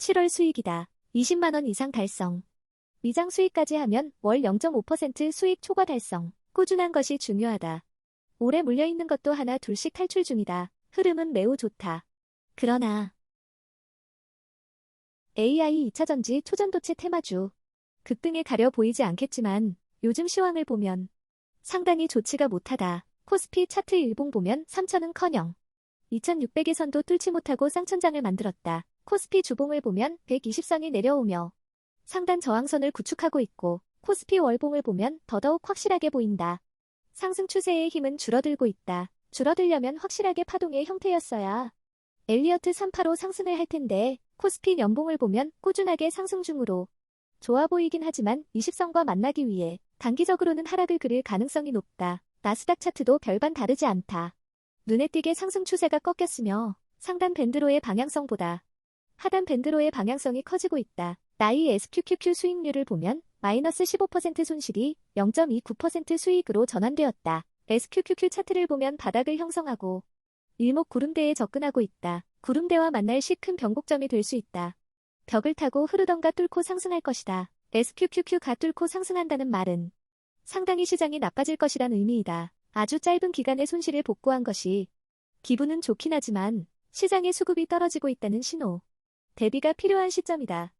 7월 수익이다. 20만원 이상 달성. 미장 수익까지 하면 월 0.5% 수익 초과 달성. 꾸준한 것이 중요하다. 오래 물려있는 것도 하나 둘씩 탈출 중이다. 흐름은 매우 좋다. 그러나 AI 2차전지 초전도체 테마주. 급등에 가려 보이지 않겠지만 요즘 시황을 보면 상당히 좋지가 못하다. 코스피 차트 일봉 보면 3천은커녕 2600에선도 뚫지 못하고 쌍천장을 만들었다. 코스피 주봉을 보면 120선이 내려오며 상단 저항선을 구축하고 있고 코스피 월봉을 보면 더더욱 확실하게 보인다. 상승 추세의 힘은 줄어들고 있다. 줄어들려면 확실하게 파동의 형태였어야 엘리어트 3파로 상승을 할 텐데 코스피 연봉을 보면 꾸준하게 상승 중으로 좋아 보이긴 하지만 20선과 만나기 위해 단기적으로는 하락을 그릴 가능성이 높다. 나스닥 차트도 별반 다르지 않다. 눈에 띄게 상승 추세가 꺾였으며 상단 밴드로의 방향성보다 하단 밴드로의 방향성이 커지고 있다. 나이 SQQQ 수익률을 보면 마이너스 15% 손실이 0.29% 수익으로 전환되었다. SQQQ 차트를 보면 바닥을 형성하고 일목 구름대에 접근하고 있다. 구름대와 만날 시 큰 변곡점이 될 수 있다. 벽을 타고 흐르던가 뚫고 상승할 것이다. SQQQ가 뚫고 상승한다는 말은 상당히 시장이 나빠질 것이란 의미이다. 아주 짧은 기간의 손실을 복구한 것이 기분은 좋긴 하지만 시장의 수급이 떨어지고 있다는 신호. 대비가 필요한 시점이다.